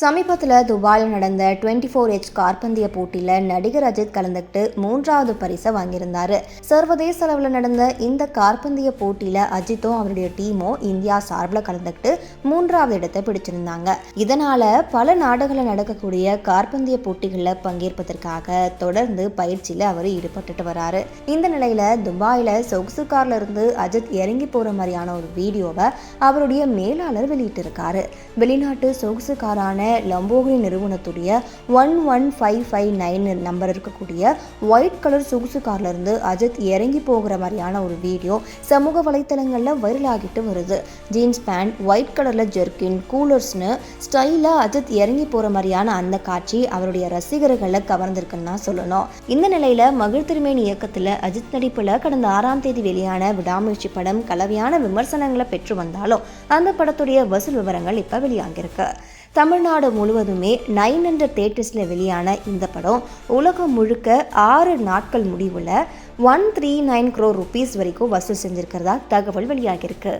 சமீபத்தில் துபாயில் நடந்த டுவெண்ட்டி ஃபோர் ஹெச் கார்பந்திய போட்டியில் நடிகர் அஜித் கலந்துக்கிட்டு மூன்றாவது பரிசை வாங்கியிருந்தார். சர்வதேச அளவில் நடந்த இந்த கார்பந்திய போட்டியில் அஜித்தும் அவருடைய டீமும் இந்தியா சார்பில் கலந்துக்கிட்டு மூன்றாவது இடத்தை பிடிச்சிருந்தாங்க. இதனால் பல நாடுகளில் நடக்கக்கூடிய கார்பந்திய போட்டிகளில் பங்கேற்பதற்காக தொடர்ந்து பயிற்சியில் அவர் ஈடுபட்டுட்டு வராரு. இந்த நிலையில் துபாயில் சொகுசு கார்ல இருந்து அஜித் இறங்கி போகிற மாதிரியான ஒரு வீடியோவை அவருடைய மேலாளர் வெளியிட்டிருக்காரு. வெளிநாட்டு சொகுசு காரான Lamborghini நிறுவனத்துடைய one one five five nine number இருக்கக்கூடிய ஒயிட் கலர் சொகுசு கார்லேருந்து அஜித் இறங்கி போகிற மாதிரியான ஒரு வீடியோ சமூக வலைத்தளங்களில் வைரல் ஆகிட்டு வருது. ஜீன்ஸ் பேண்ட் ஒயிட் கலரில் ஜெர்கின் கூலர்ஸ்னு ஸ்டைலாக அஜித் இறங்கி போகிற மாதிரியான அந்த காட்சி அவருடைய ரசிகர்களை கவர்ந்திருக்குன்னு தான் சொல்லணும். இந்த நிலையில் மகிழ் திருமேனி இயக்கத்தில் அஜித் நடிப்பில் கடந்த ஆறாம் தேதி வெளியான விடாமுயற்சி படம் கலவையான விமர்சனங்களை பெற்று வந்தாலும் அந்த படத்துடைய வசூல் விவரங்கள் இப்போ வெளியாகிருக்கு தமிழ்நாடு முழுவதுமே நைன் ஹண்ட்ரட் தேட்டர்ஸில் வெளியான இந்த படம் உலகம் முழுக்க ஆறு நாட்கள் முடிவில் one three nine crore rupees வரைக்கும் வசூல் செஞ்சுருக்கிறதா தகவல் வெளியாகியிருக்கு.